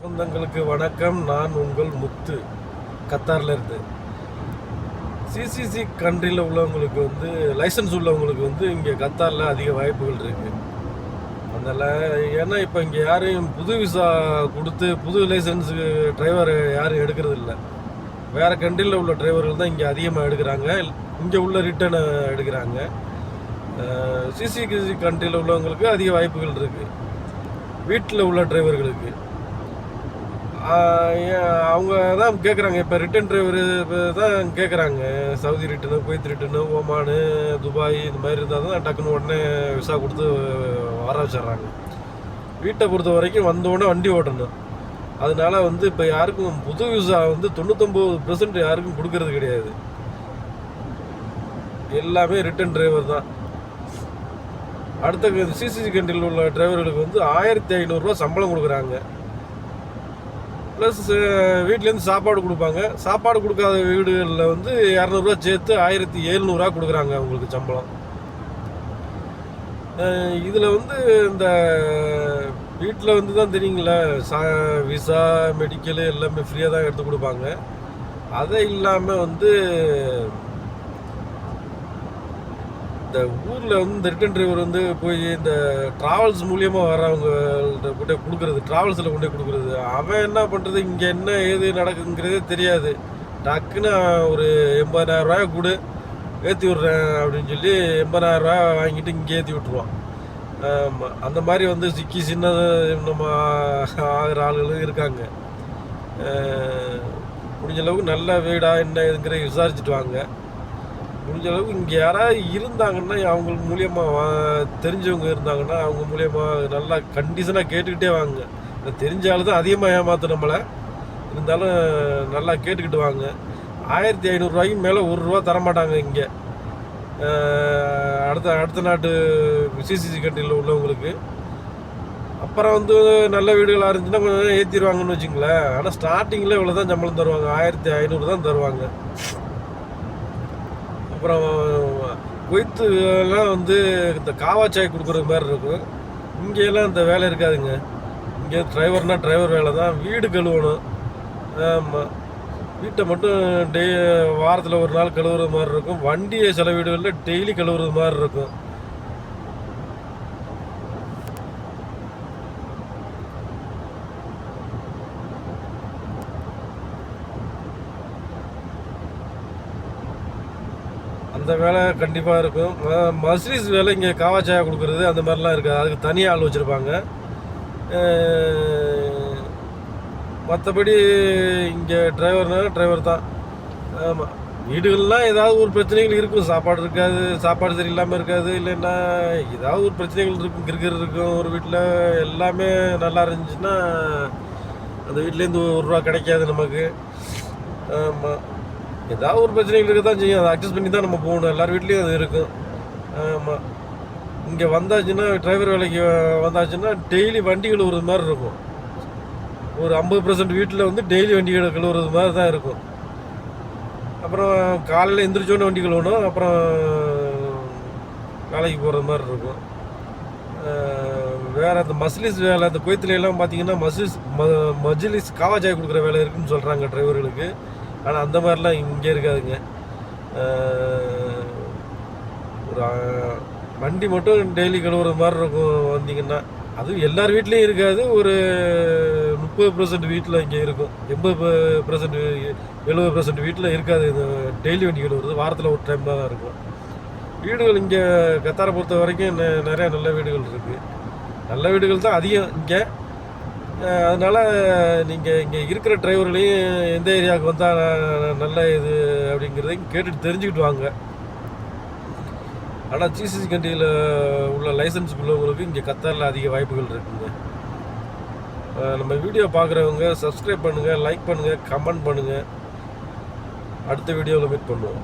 சொந்தங்களுக்கு வணக்கம் நான் உங்கள் முத்து கத்தாரில் இருந்து சிசிசி கண்ட்ரியில் உள்ளவங்களுக்கு வந்து லைசன்ஸ் உள்ளவங்களுக்கு வந்து இங்கே கத்தாரில் அதிக வாய்ப்புகள் இருக்கு. அதனால் ஏன்னா இப்போ இங்கே யாரையும் புது விசா கொடுத்து புது லைசன்ஸுக்கு டிரைவர் யாரும் எடுக்கிறது இல்லை. வேறு கண்ட்ரியில் உள்ள டிரைவர்கள் தான் இங்கே அதிகமாக எடுக்கிறாங்க. இங்கே உள்ள ரிட்டர்னை எடுக்கிறாங்க. சிசிசி கண்ட்ரியில் உள்ளவங்களுக்கு அதிக வாய்ப்புகள் இருக்குது வீட்டில் உள்ள டிரைவர்களுக்கு அவங்க தான் கேட்குறாங்க இப்போ ரிட்டன் டிரைவர் தான் கேட்குறாங்க Saudi return Kuwait return Oman Dubai இந்த மாதிரி இருந்தால் தான் டக்குன்னு உடனே விசா கொடுத்து வர வச்சிட்றாங்க வீட்டை பொறுத்த வரைக்கும் வந்த உடனே வண்டி ஓட்டணும். அதனால வந்து இப்போ யாருக்கும் புது விசா வந்து தொண்ணூத்தொம்பது பெர்சன்ட் யாருக்கும் கொடுக்கறது கிடையாது. எல்லாமே ரிட்டன் டிரைவர் தான். அடுத்த சிசிசி கண்ட்ரியில் உள்ள டிரைவர்களுக்கு வந்து ஆயிரத்தி ஐநூறுரூவா சம்பளம் கொடுக்குறாங்க. ப்ளஸ் வீட்லேருந்து சாப்பாடு கொடுப்பாங்க. சாப்பாடு கொடுக்காத வீடுகளில் வந்து இரநூறுவா சேர்த்து ஆயிரத்தி எழுநூறுவா கொடுக்குறாங்க அவங்களுக்கு சம்பளம். இதில் வந்து இந்த வீட்டில் வந்து தான் தெரியுங்களா? சா விசா மெடிக்கலு எல்லாமே ஃப்ரீயாக தான் எடுத்து கொடுப்பாங்க. அதை இல்லாமல் வந்து இந்த ஊரில் வந்து இந்த ரிட்டன் டிரைவர் வந்து போய் இந்த ட்ராவல்ஸ் மூலியமாக வர்றவங்கள்ட்ட கொண்டே கொடுக்குறது ட்ராவல்ஸில் கொண்டே கொடுக்குறது. அவன் என்ன பண்ணுறது இங்கே என்ன ஏது நடக்குங்கிறதே தெரியாது. டக்குன்னு ஒரு எண்பதாயிரம் ரூபாய் கொடு ஏற்றி விட்றேன் அப்படின்னு சொல்லி எண்பதாயிரம் ரூபாய் வாங்கிட்டு இங்கே ஏற்றி விட்ருவான் ஆமாம் அந்த மாதிரி வந்து சிக்கி சின்ன நம்ம ஆகிற ஆளுகளும் இருக்காங்க. முடிஞ்ச அளவுக்கு நல்ல வீடாக என்ன இதுங்கிற விசாரிச்சுட்டு வாங்க. முடிஞ்ச அளவுக்கு இங்கே யாராவது இருந்தாங்கன்னா அவங்க மூலியமாக வா தெரிஞ்சவங்க இருந்தாங்கன்னா அவங்க மூலியமாக நல்லா கண்டிஷனாக கேட்டுக்கிட்டே வாங்க. தெரிஞ்ச ஆள் தான் அதிகமாக ஏமாத்து நம்மளை. இருந்தாலும் நல்லா கேட்டுக்கிட்டு வாங்க. ஆயிரத்தி ஐநூறுரூவாய்க்கு மேலே ஒரு ரூபா தரமாட்டாங்க இங்கே. அடுத்த அடுத்த நாட்டு சிசிசி கண்ட்ரியில் உள்ளவங்களுக்கு. அப்புறம் வந்து நல்ல வீடுகளாக இருந்துச்சுன்னா கொஞ்சம் ஏற்றிடுவாங்கன்னு வச்சுங்களேன். ஆனால் ஸ்டார்டிங்கில் இவ்வளோ தான் சம்பளம் தருவாங்க. ஆயிரத்தி ஐநூறு தான் தருவாங்க. அப்புறம் கொய்த்து எல்லாம் வந்து இந்த காவாச்சாய் கொடுக்குற மாதிரி இருக்கும் இங்கெல்லாம் இந்த வேலை இருக்காதுங்க. இங்கே டிரைவர்னால் டிரைவர் வேலை தான். வீடு கழுவணும். ஆமாம் வீட்டை மட்டும் டெய் வாரத்தில் ஒரு நாள் கழுவுற மாதிரி இருக்கும். வண்டியை சில வீடுகளில் டெய்லி கழுவுறது மாதிரி இருக்கும். அந்த வேலை கண்டிப்பாக இருக்கும். ம- வேலை இங்கே காவாச்சாயா கொடுக்குறது அந்த மாதிரிலாம் இருக்காது. அதுக்கு தனியாக ஆள் வச்சுருப்பாங்க. மற்றபடி இங்கே டிரைவர்னா டிரைவர் தான். ஆமாம் வீடுகள்லாம் ஏதாவது ஒரு பிரச்சனைகள் இருக்கும். சாப்பாடு இருக்காது சாப்பாடு சரியில்லாமல் இருக்காது இல்லைன்னா ஏதாவது ஒரு பிரச்சனைகள் இருக்கும் கிறுக்கிற இருக்கும். ஒரு வீட்டில் எல்லாமே நல்லா இருந்துச்சுன்னா அந்த வீட்லேருந்து ஒரு ரூபா கிடைக்காது நமக்கு. ஆமாம் ஏதாவது ஒரு பிரச்சனைகள் இருக்க தான் செய்யும். அதை அட்ஜஸ்ட் பண்ணி தான் நம்ம போகணும். எல்லார் வீட்லேயும் அது இருக்கும். ஆமாம் இங்கே வந்தாச்சுன்னா டிரைவர் வேலைக்கு வந்தாச்சுன்னா டெய்லி வண்டி ஒரு மாதிரி இருக்கும். ஒரு ஐம்பது பர்சன்ட் வீட்டில் வந்து டெய்லி வண்டிகள் கழுவுறது மாதிரி தான் இருக்கும். அப்புறம் காலையில் எந்திரிச்சோன்னே வண்டி கழுவணும். அப்புறம் வேலைக்கு போகிறது மாதிரி இருக்கும். வேறு அந்த மஸ்லிஸ் வேலை அந்த கோயத்துலையெல்லாம் பார்த்தீங்கன்னா மஸ்லிஸ் ம மஜ்லிஸ் காவாஜாய் கொடுக்குற வேலை இருக்குன்னு சொல்கிறாங்க டிரைவர்களுக்கு ஆனால் அந்த மாதிரிலாம் இங்கே இருக்காதுங்க. ஒரு வண்டி மட்டும் டெய்லி கழுவுற மாதிரி இருக்கும் வந்தீங்கன்னா அதுவும் எல்லார் வீட்லேயும் இருக்காது. ஒரு முப்பது பர்சன்ட் வீட்டில் இங்கே இருக்கும். எண்பது பர்சன்ட் எழுபது பர்சன்ட் வீட்டில் இருக்காது. இந்த டெய்லி வண்டி கழுவுறது. வாரத்தில் ஒரு டைம் தான் இருக்கும். வீடுகள் இங்கே கத்தாரை பொறுத்த வரைக்கும் நிறையா நல்ல வீடுகள் இருக்குது நல்ல வீடுகள் தான் அதிகம் இங்கே. அதனால் நீங்கள் இங்கே இருக்கிற டிரைவர்களையும் எந்த ஏரியாவுக்கு வந்தால் நல்ல இது அப்படிங்கிறதையும் கேட்டுட்டு தெரிஞ்சுக்கிட்டு வாங்க. ஆனால் சிசிசி கண்டியில் உள்ள லைசன்ஸ் உள்ளவங்களுக்கு இங்கே கத்தாரில் அதிக வாய்ப்புகள் இருக்குங்க. நம்ம வீடியோ பார்க்குறவங்க சப்ஸ்கிரைப் பண்ணுங்கள் லைக் பண்ணுங்கள் கமெண்ட் பண்ணுங்கள் அடுத்த வீடியோவில் மீட் பண்ணுவோம்.